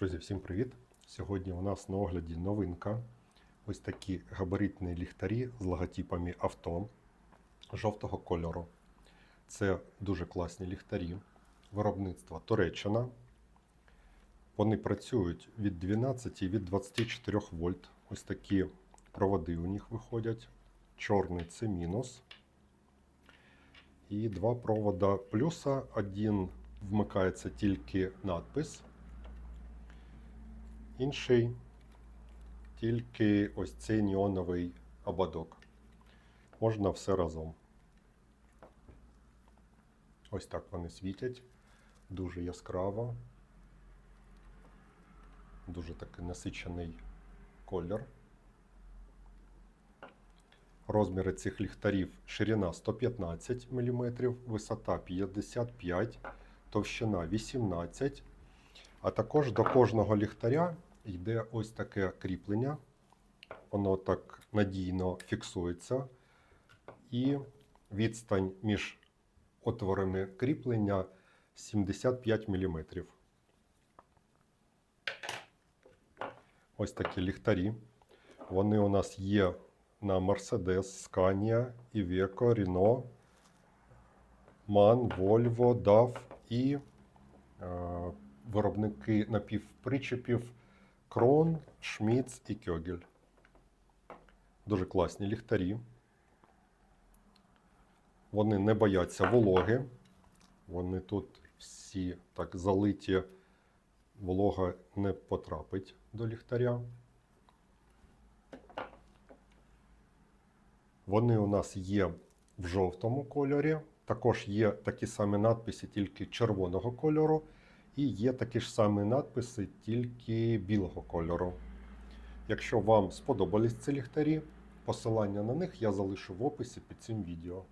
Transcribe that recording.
Друзі, всім привіт! Сьогодні у нас на огляді новинка. Ось такі габаритні ліхтарі з логотипами авто жовтого кольору. Це дуже класні ліхтарі. Виробництва Туреччина. Вони працюють від 12 і від 24 вольт. Ось такі проводи у них виходять. Чорний це мінус. І два провода плюса. Один вмикається тільки надпис. Інший тільки ось цей неоновий ободок. Можна все разом. Ось так вони світять. Дуже яскраво. Дуже такий насичений колір. Розміри цих ліхтарів ширина 115 мм, висота 55 товщина 18 а також до кожного ліхтаря йде ось таке кріплення. Воно так надійно фіксується. І відстань між отворами кріплення 75 мм. Ось такі ліхтарі. Вони у нас є на Mercedes, Scania, Iveco, Renault, MAN, Volvo, DAF і е, виробники напівпричепів Крон, Шміц і Кьогель. Дуже класні ліхтарі. Вони не бояться вологи. Вони тут всі так залиті, волога не потрапить до ліхтаря. Вони у нас є в жовтому кольорі. Також є такі самі надписи, тільки червоного кольору. І є такі ж самі надписи, тільки білого кольору. Якщо вам сподобались ці ліхтарі, посилання на них я залишу в описі під цим відео.